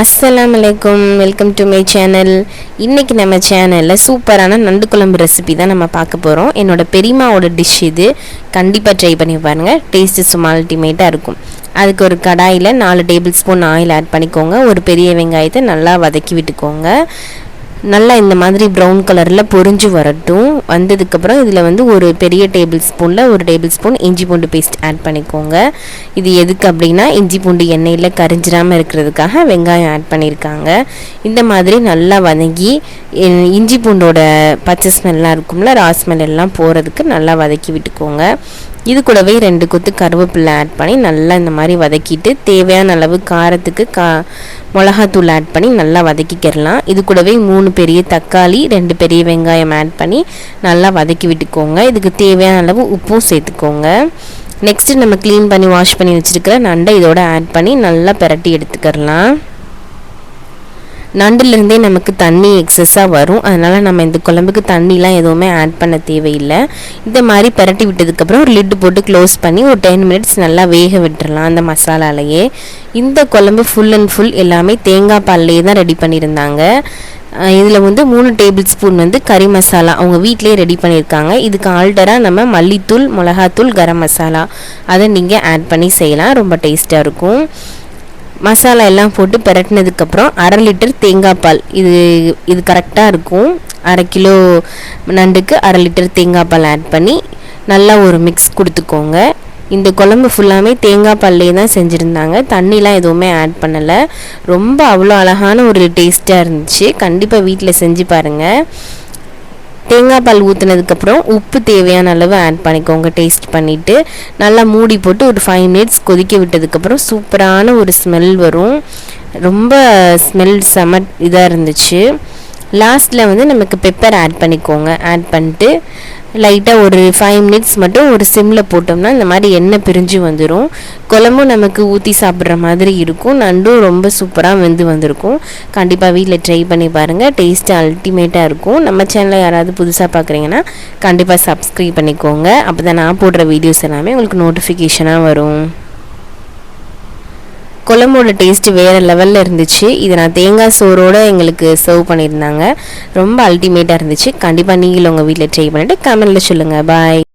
அஸ்ஸலாம் வலைக்கும் welcome to my channel இன்றைக்கி நம்ம சேனலில் சூப்பரான நண்டு குழம்பு ரெசிபி தான் நம்ம பார்க்க போகிறோம் என்னோடய பெரியம்மாவோட டிஷ் இது. கண்டிப்பாக ட்ரை பண்ணி பாருங்கள் டேஸ்ட்டு சும்மா அல்டிமேட்டாக இருக்கும். அதுக்கு ஒரு கடாயில் நாலு டேபிள் ஸ்பூன் ஆயில் ஆட் பண்ணிக்கோங்க. ஒரு பெரிய வெங்காயத்தை நல்லா வதக்கி விட்டுக்கோங்க. நல்லா இந்த மாதிரி ப்ரௌன் கலரில் பொரிஞ்சு வரட்டும். வந்ததுக்கப்புறம் இதில் வந்து ஒரு பெரிய டேபிள் ஸ்பூனில் ஒரு டேபிள் ஸ்பூன் இஞ்சி பூண்டு பேஸ்ட் ஆட் பண்ணிக்கோங்க. இது எதுக்கு அப்படின்னா இஞ்சி பூண்டு எண்ணெயில் கரிஞ்சிடாமல் இருக்கிறதுக்காக வெங்காயம் ஆட் பண்ணியிருக்காங்க இந்த மாதிரி நல்லா வதங்கி இஞ்சி பூண்டோட பச்சை ஸ்மெல்லாம் இருக்கும்ல ரா ஸ்மெல் எல்லாம் போகிறதுக்கு நல்லா வதக்கி விட்டுக்கோங்க. இது கூடவே ரெண்டு கொத்து கருவேப்பிலை ஆட் பண்ணி நல்லா இந்த மாதிரி வதக்கிட்டு தேவையான அளவு காரத்துக்கு கா மிளகாத்தூள் ஆட் பண்ணி நல்லா வதக்கிக்கிறலாம் இது கூடவே மூணு பெரிய தக்காளி ரெண்டு பெரிய வெங்காயம் ஆட் பண்ணி நல்லா வதக்கி விட்டுக்கோங்க. இதுக்கு தேவையான அளவு உப்பும் சேர்த்துக்கோங்க. நெக்ஸ்ட்டு நம்ம க்ளீன் பண்ணி வாஷ் பண்ணி வச்சுருக்கிற நண்டை இதோட ஆட் பண்ணி நல்லா பெரட்டி எடுத்துக்கிறலாம் நண்டுலேருந்தே நமக்கு தண்ணி எக்ஸஸாக வரும். அதனால் நம்ம இந்த குழம்புக்கு தண்ணிலாம் எதுவுமே ஆட் பண்ண தேவையில்லை. இந்த மாதிரி பரட்டி விட்டதுக்கப்புறம் ஒரு லிட்டு போட்டு க்ளோஸ் பண்ணி ஒரு டென் மினிட்ஸ் நல்லா வேக விட்டுறலாம் அந்த மசாலாலேயே. இந்த குழம்பு ஃபுல் அண்ட் ஃபுல் எல்லாமே தேங்காய் பால்லையே தான் ரெடி பண்ணியிருந்தாங்க இதில் வந்து மூணு டேபிள் ஸ்பூன் வந்து கறி மசாலா அவங்க வீட்டிலே ரெடி பண்ணியிருக்காங்க இதுக்கு ஆல்டராக நம்ம மல்லித்தூள் மிளகாத்தூள் கரம் மசாலா. அதை நீங்கள் ஆட் பண்ணி செய்யலாம். ரொம்ப டேஸ்ட்டாக இருக்கும். மசாலா எல்லாம் போட்டு பிரட்டினதுக்கப்புறம் அரை லிட்டர் தேங்காய் பால். இது இது கரெக்டாக இருக்கும். அரை கிலோ நண்டுக்கு அரை லிட்டர் தேங்காய் பால் ஆட் பண்ணி நல்லா ஒரு மிக்ஸ் கொடுத்துக்கோங்க. இந்த குழம்பு ஃபுல்லாமே தேங்காய் பால்லே தான் செஞ்சுருந்தாங்க. தண்ணிலாம் எதுவுமே ஆட் பண்ணலை. ரொம்ப அவ்வளோ அழகான ஒரு டேஸ்ட்டாக இருந்துச்சு. கண்டிப்பாக வீட்டில் செஞ்சு பாருங்கள் தேங்காய் பால் ஊற்றுனதுக்கப்புறம் உப்பு தேவையான அளவு ஆட் பண்ணிக்கோங்க. டேஸ்ட் பண்ணிவிட்டு நல்லா மூடி போட்டு ஒரு ஃபைவ் மினிட்ஸ் கொதிக்க விட்டதுக்கப்புறம் சூப்பரான ஒரு ஸ்மெல் வரும். ரொம்ப ஸ்மெல் செம இதாக இருந்துச்சு. லாஸ்ட்டில் வந்து நமக்கு பெப்பர் ஆட் பண்ணிக்கோங்க. ஆட் பண்ணிட்டு லைட்டாக ஒரு ஃபைவ் மினிட்ஸ் மட்டும் ஒரு சிம்மில் போட்டோம்னா இந்த மாதிரி எண்ணெய் பிரிஞ்சு வந்துடும் குழம்பும் நமக்கு ஊற்றி சாப்பிட்ற மாதிரி இருக்கும். நண்டும் ரொம்ப சூப்பராக வெந்து வந்திருக்கும். கண்டிப்பாக வீட்டில் ட்ரை பண்ணி பாருங்கள் டேஸ்ட்டு அல்டிமேட்டாக இருக்கும். நம்ம சேனலில் யாராவது புதுசாக பார்க்குறீங்கன்னா கண்டிப்பாக சப்ஸ்கிரைப் பண்ணிக்கோங்க. அப்போ தான் நான் போடுற வீடியோஸ் எல்லாமே உங்களுக்கு நோட்டிஃபிகேஷனாக வரும். குழம்போட டேஸ்ட்டு வேறு லெவலில் இருந்துச்சு. இதை நான் தேங்காய் சோறோடு எங்களுக்கு சர்வ் பண்ணியிருந்தாங்க. ரொம்ப அல்டிமேட்டாக இருந்துச்சு. கண்டிப்பாக நீங்களும் உங்கள் வீட்டில் ட்ரை பண்ணிவிட்டு கமெண்டில் சொல்லுங்கள் பாய்